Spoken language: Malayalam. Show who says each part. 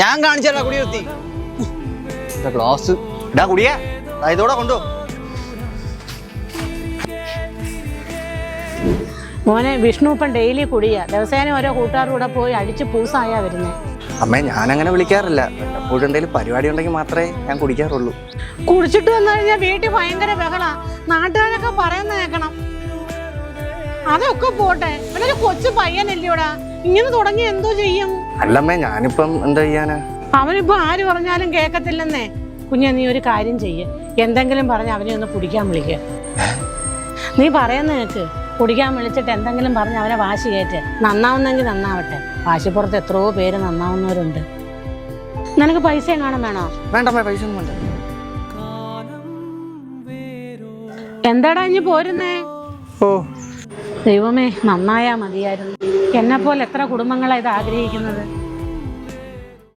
Speaker 1: ഞാൻ കാണിച്ചാ കുടി നിർത്തി. ഗ്ലാസ്. ഇടാ കുടിയാ. ഇതോടെ കൊണ്ടു
Speaker 2: മോനെ വിഷ്ണു ഇപ്പം ഡെയിലി കുടിയ. ദിവസേന ഓരോ കൂട്ടുകാരുടെ കൂടെ പോയി അടിച്ച് പൂസായാ വരുന്നേ.
Speaker 1: അമ്മ ഞാൻ അങ്ങനെ വിളിക്കാറില്ല. എപ്പോഴും എന്തെങ്കിലും പരിപാടി ഉണ്ടെങ്കിൽ മാത്രമേ ഞാൻ കുടിക്കാറുള്ളൂ.
Speaker 2: കുടിച്ചിട്ട് വന്നു കഴിഞ്ഞാൽ വീട്ടിൽ ഭയങ്കര ബഹളാ. നാട്ടുകാരൊക്കെ പറയുന്ന അതൊക്കെ പോട്ടെ. ഇവനൊരു കൊച്ചു പയ്യനല്ലോടാ ഇങ്ങനെ തുടങ്ങി എന്തോ ചെയ്യും?
Speaker 1: അല്ലമ്മേ ഞാനിപ്പം എന്താ ചെയ്യാനാ?
Speaker 2: അവനിപ്പോ ആര് പറഞ്ഞാലും കേക്കത്തില്ലെന്നേ. കുഞ്ഞെ നീ ഒരു കാര്യം ചെയ്യ്. എന്തെങ്കിലും പറഞ്ഞ് അവനെ ഒന്ന് കുടിക്കാൻ വിളിക്ക. നീ പറയുന്ന കേക്ക്. കുടിക്കാൻ വിളിച്ചിട്ട് എന്തെങ്കിലും പറഞ്ഞ് അവനെ വാശി കയറ്റ്. നന്നാവുന്നെങ്കിൽ നന്നാവട്ടെ. വാശിപ്പുറത്ത് എത്രയോ പേര് നന്നാവുന്നവരുണ്ട്. നിനക്ക് പൈസ എങ്ങാനും വേണോ?
Speaker 1: വേണ്ടമ്മേ പൈസ ഒന്നും വേണ്ട.
Speaker 2: എന്താടാ ഇനി പോരുന്നേ?
Speaker 1: ഓ
Speaker 2: ദൈവമേ നന്നായാ മതിയായിരുന്നു. എന്നെപ്പോലെ പോലെ എത്ര കുടുംബങ്ങളാണ് ഇത് ആഗ്രഹിക്കുന്നത്?